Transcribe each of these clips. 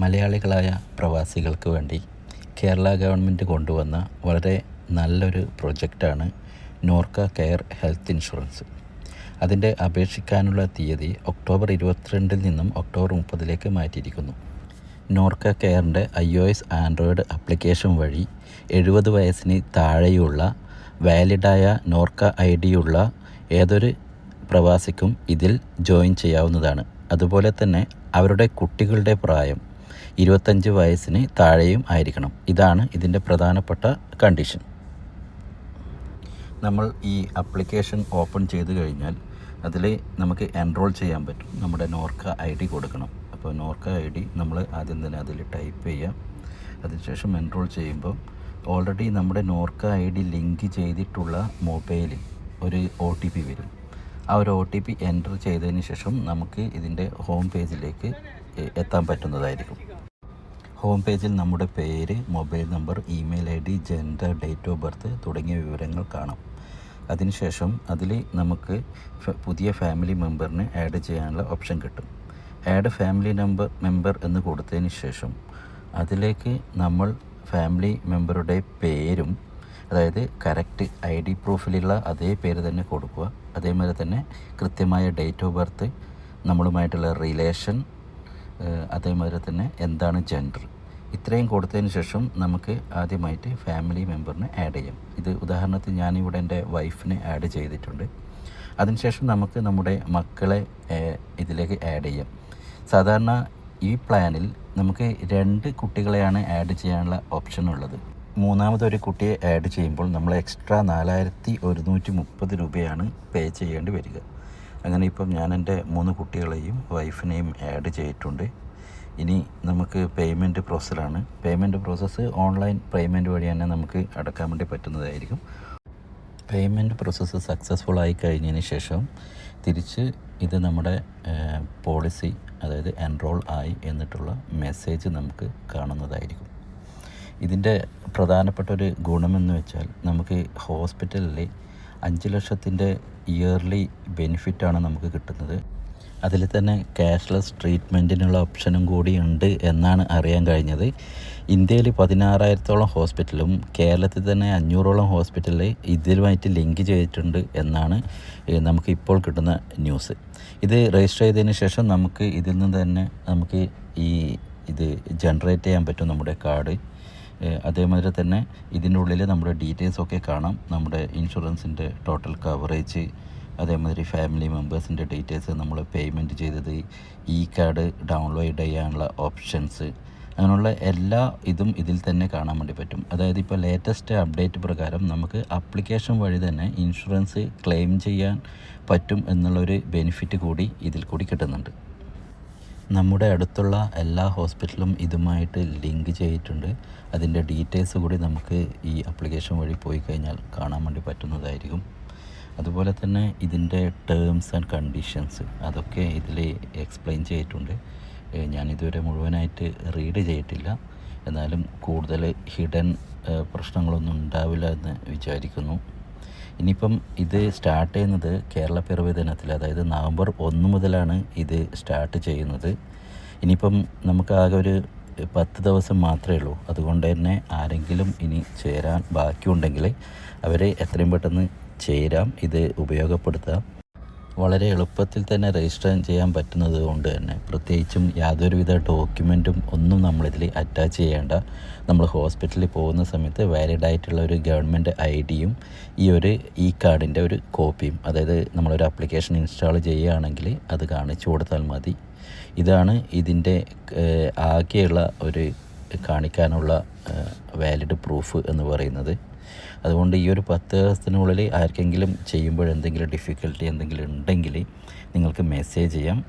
മലയാളികളായ പ്രവാസികൾക്ക് വേണ്ടി കേരള ഗവൺമെന്റ് കൊണ്ടുവന്ന വളരെ നല്ലൊരു പ്രൊജക്റ്റാണ് നോർക്ക കെയർ ഹെൽത്ത് ഇൻഷുറൻസ്. അതിന്റെ അപേക്ഷിക്കാനുള്ള തീയതി ഒക്ടോബർ ഇരുപത്തിരണ്ടിൽ നിന്നും ഒക്ടോബർ മുപ്പതിലേക്ക് മാറ്റിയിരിക്കുന്നു. Norka കെയറിന്റെ I O S android application വഴി എഴുപത് വയസ്സിന് താഴെയുള്ള വാലിഡായ നോർക്ക ഐ ഡിയുള്ള ഏതൊരു പ്രവാസിക്കും ഇതിൽ ജോയിൻ ചെയ്യാവുന്നതാണ്. അതുപോലെ തന്നെ അവരുടെ കുട്ടികളുടെ പ്രായം ഇരുപത്തഞ്ച് വയസ്സിന് താഴെയും ആയിരിക്കണം. ഇതാണ് ഇതിന്റെ പ്രധാനപ്പെട്ട കണ്ടീഷൻ നമ്മൾ ഈ അപ്ലിക്കേഷൻ ഓപ്പൺ ചെയ്ത് കഴിഞ്ഞാൽ അതിൽ നമുക്ക് എൻറോൾ ചെയ്യാൻ പറ്റും. നമ്മുടെ നോർക്ക ഐ ഡി കൊടുക്കണം. അപ്പോൾ നോർക്ക ഐ ഡി നമ്മൾ ആദ്യം തന്നെ അതിൽ ടൈപ്പ് ചെയ്യാം. അതിനുശേഷം എൻറോൾ ചെയ്യുമ്പോൾ ഓൾറെഡി നമ്മുടെ നോർക്ക ഐ ഡി ലിങ്ക് ചെയ്തിട്ടുള്ള മൊബൈലിൽ ഒരു ഒ ടി പി വരും. ആ ഒരു ഒ ടി പി എന്റർ ചെയ്തതിന് ശേഷം നമുക്ക് ഇതിന്റെ ഹോം പേജിലേക്ക് എത്താൻ പറ്റുന്നതായിരിക്കും. ഹോം പേജിൽ നമ്മുടെ പേര് mobile number email I D gender date of birth തുടങ്ങിയ വിവരങ്ങൾ കാണാം. അതിനുശേഷം അതിൽ നമുക്ക് പുതിയ ഫാമിലി മെമ്പറിനെ ആഡ് ചെയ്യാനുള്ള ഓപ്ഷൻ കിട്ടും. ആഡ് ഫാമിലി നമ്പർ മെമ്പർ എന്ന് കൊടുത്തതിന് ശേഷം അതിലേക്ക് നമ്മൾ ഫാമിലി മെമ്പറുടെ പേരും അതായത് കറക്റ്റ് ഐ ഡി പ്രൂഫിലുള്ള അതേ പേര് തന്നെ കൊടുക്കുക. അതേമാതിരി തന്നെ കൃത്യമായ ഡേറ്റ് ഓഫ് ബർത്ത് നമ്മളുമായിട്ടുള്ള റിലേഷൻ അതേമാതിരി തന്നെ എന്താണ് ജെൻഡർ ഇത്രയും കൊടുത്തതിന് ശേഷം നമുക്ക് ആദ്യമായിട്ട് ഫാമിലി മെമ്പറിനെ ആഡ് ചെയ്യാം. ഇത് ഉദാഹരണത്തിന് ഞാനിവിടെ എന്റെ വൈഫിനെ ആഡ് ചെയ്തിട്ടുണ്ട്. അതിനുശേഷം നമുക്ക് നമ്മുടെ മക്കളെ ഇതിലേക്ക് ആഡ് ചെയ്യാം. സാധാരണ ഈ പ്ലാനിൽ നമുക്ക് രണ്ട് കുട്ടികളെയാണ് ആഡ് ചെയ്യാനുള്ള ഓപ്ഷൻ ഉള്ളത്. മൂന്നാമതൊരു കുട്ടിയെ ആഡ് ചെയ്യുമ്പോൾ നമ്മൾ എക്സ്ട്രാ നാലായിരത്തി ഒരുന്നൂറ്റി മുപ്പത് രൂപയാണ് പേ ചെയ്യേണ്ടി വരിക. അങ്ങനെ ഇപ്പം ഞാൻ എന്റെ മൂന്ന് കുട്ടികളെയും വൈഫിനെയും ആഡ് ചെയ്തിട്ടുണ്ട്. ഇനി നമുക്ക് പേയ്മെന്റ് പ്രോസസ്സിലാണ് പേയ്മെന്റ് പ്രോസസ്സ് ഓൺലൈൻ പേയ്മെന്റ് വഴി തന്നെ നമുക്ക് അടക്കാൻ വേണ്ടി പറ്റുന്നതായിരിക്കും. പേയ്മെന്റ് പ്രോസസ്സ് സക്സസ്ഫുൾ ആയി കഴിഞ്ഞതിന് ശേഷം തിരിച്ച് ഇത് നമ്മുടെ പോളിസി അതായത് എൻറോൾ ആയി എന്നിട്ടുള്ള മെസ്സേജ് നമുക്ക് കാണുന്നതായിരിക്കും. ഇതിന്റെ പ്രധാനപ്പെട്ട ഒരു ഗുണമെന്ന് വെച്ചാൽ നമുക്ക് ഹോസ്പിറ്റലിൽ അഞ്ച് ലക്ഷത്തിന്റെ ഇയർലി ബെനിഫിറ്റാണ് നമുക്ക് കിട്ടുന്നത്. അതിൽ തന്നെ ക്യാഷ്ലെസ് ട്രീറ്റ്മെന്റിനുള്ള ഓപ്ഷനും കൂടി ഉണ്ട് എന്നാണ് അറിയാൻ കഴിഞ്ഞത്. ഇന്ത്യയിൽ പതിനാറായിരത്തോളം ഹോസ്പിറ്റലും കേരളത്തിൽ തന്നെ അഞ്ഞൂറോളം ഹോസ്പിറ്റലിൽ ഇതിലുമായിട്ട് ലിങ്ക് ചെയ്തിട്ടുണ്ട് എന്നാണ് നമുക്ക് ഇപ്പോൾ കിട്ടുന്ന ന്യൂസ്. ഇത് രജിസ്റ്റർ ചെയ്തതിന് ശേഷം നമുക്ക് ഇതിൽ നിന്ന് തന്നെ നമുക്ക് ഈ ഇത് ജനറേറ്റ് ചെയ്യാൻ പറ്റും നമ്മുടെ കാർഡ്. അതേമാതിരി തന്നെ ഇതിന്റെ ഉള്ളിൽ നമ്മുടെ ഡീറ്റെയിൽസൊക്കെ കാണാം. നമ്മുടെ ഇൻഷുറൻസിന്റെ ടോട്ടൽ കവറേജ് അതേമാതിരി ഫാമിലി മെമ്പേഴ്സിന്റെ ഡീറ്റെയിൽസ് നമ്മൾ പേയ്മെന്റ് ചെയ്തത് ഇ കാർഡ് ഡൗൺലോഡ് ചെയ്യാനുള്ള ഓപ്ഷൻസ് അങ്ങനെയുള്ള എല്ലാ ഇതും ഇതിൽ തന്നെ കാണാൻ വേണ്ടി പറ്റും. അതായത് ഇപ്പോൾ ലേറ്റസ്റ്റ് അപ്ഡേറ്റ് പ്രകാരം നമുക്ക് ആപ്ലിക്കേഷൻ വഴി തന്നെ ഇൻഷുറൻസ് ക്ലെയിം ചെയ്യാൻ പറ്റും എന്നുള്ളൊരു ബെനിഫിറ്റ് കൂടി ഇതിൽ കൂടി കിട്ടുന്നുണ്ട്. നമ്മുടെ അടുത്തുള്ള എല്ലാ ഹോസ്പിറ്റലും ഇതുമായിട്ട് ലിങ്ക് ചെയ്തിട്ടുണ്ട്. അതിന്റെ ഡീറ്റെയിൽസ് കൂടി നമുക്ക് ഈ ആപ്ലിക്കേഷൻ വഴി പോയി കഴിഞ്ഞാൽ കാണാൻ വേണ്ടി പറ്റുന്നതായിരിക്കും. അതുപോലെ തന്നെ ഇതിന്റെ ടേംസ് ആൻഡ് കണ്ടീഷൻസ് അതൊക്കെ ഇതിൽ എക്സ്പ്ലെയിൻ ചെയ്തിട്ടുണ്ട്. ഞാനിതുവരെ മുഴുവനായിട്ട് റീഡ് ചെയ്തിട്ടില്ല. എന്നാലും കൂടുതൽ ഹിഡൻ പ്രശ്നങ്ങളൊന്നും ഉണ്ടാവില്ല എന്ന് വിചാരിക്കുന്നു. ഇനിയിപ്പം ഇത് സ്റ്റാർട്ട് ചെയ്യുന്നത് കേരള പിറവി ദിനത്തിൽ അതായത് നവംബർ ഒന്ന് മുതലാണ് ഇത് സ്റ്റാർട്ട് ചെയ്യുന്നത്. ഇനിയിപ്പം നമുക്ക് ആകെ ഒരു പത്ത് ദിവസം മാത്രമേ ഉള്ളൂ. അതുകൊണ്ട് തന്നെ ആരെങ്കിലും ഇനി ചേരാൻ ബാക്കിയുണ്ടെങ്കിൽ അവരെ എത്രയും പെട്ടെന്ന് ചേരാം ഇത് ഉപയോഗപ്പെടുത്താം. വളരെ എളുപ്പത്തിൽ തന്നെ രജിസ്റ്റർ ചെയ്യാൻ പറ്റുന്നത് കൊണ്ട് തന്നെ പ്രത്യേകിച്ചും യാതൊരുവിധ ഡോക്യുമെന്റും ഒന്നും നമ്മളിതിൽ അറ്റാച്ച് ചെയ്യേണ്ട. നമ്മൾ ഹോസ്പിറ്റലിൽ പോകുന്ന സമയത്ത് വാലിഡ് ആയിട്ടുള്ള ഒരു ഗവൺമെന്റ് ഐ ഡിയും ഈ ഒരു ഇ കാർഡിന്റെ ഒരു കോപ്പിയും അതായത് നമ്മളൊരു അപ്ലിക്കേഷൻ ഇൻസ്റ്റാൾ ചെയ്യുകയാണെങ്കിൽ അത് കാണിച്ചു കൊടുത്താൽ മതി. ഇതാണ് ഇതിന്റെ ആകെയുള്ള ഒരു കാണിക്കാനുള്ള വാലിഡ് പ്രൂഫ് എന്ന് പറയുന്നത്. അതുകൊണ്ട് ഈ ഒരു പത്ത് ദിവസത്തിനുള്ളിൽ ആർക്കെങ്കിലും ചെയ്യുമ്പോൾ എന്തെങ്കിലും ഡിഫിക്കൽട്ടി എന്തെങ്കിലും ഉണ്ടെങ്കിൽ നിങ്ങൾക്ക് മെസ്സേജ് ചെയ്യാം.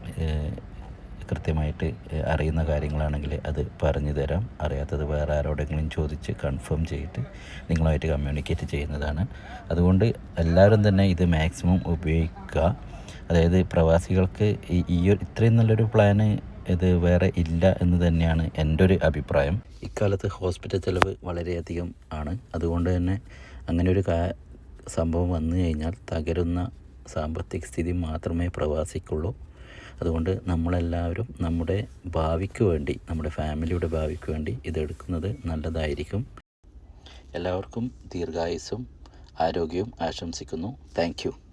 കൃത്യമായിട്ട് അറിയുന്ന കാര്യങ്ങളാണെങ്കിൽ അത് പറഞ്ഞു തരാം. അറിയാത്തത് വേറെ ആരോടെങ്കിലും ചോദിച്ച് കൺഫേം ചെയ്തിട്ട് നിങ്ങളുമായിട്ട് കമ്മ്യൂണിക്കേറ്റ് ചെയ്യുന്നതാണ്. അതുകൊണ്ട് എല്ലാവരും തന്നെ ഇത് മാക്സിമം ഉപയോഗിക്കുക. അതായത് പ്രവാസികൾക്ക് ഈ ഈ ഇത്രയും നല്ലൊരു പ്ലാന് ഇത് വേറെ ഇല്ല എന്ന് തന്നെയാണ് എന്റെ ഒരു അഭിപ്രായം. ഇക്കാലത്ത് ഹോസ്പിറ്റൽ ചിലവ് വളരെയധികം ആണ്. അതുകൊണ്ട് തന്നെ അങ്ങനെ ഒരു സംഭവം വന്നു കഴിഞ്ഞാൽ തകരുന്ന സാമ്പത്തിക സ്ഥിതി മാത്രമേ പ്രവാസിക്കുള്ളൂ. അതുകൊണ്ട് നമ്മളെല്ലാവരും നമ്മുടെ ഭാവിക്ക് വേണ്ടി നമ്മുടെ ഫാമിലിയുടെ ഭാവിക്ക് വേണ്ടി ഇതെടുക്കുന്നത് നല്ലതായിരിക്കും. എല്ലാവർക്കും ദീർഘായുസ്സും ആരോഗ്യവും ആശംസിക്കുന്നു. താങ്ക്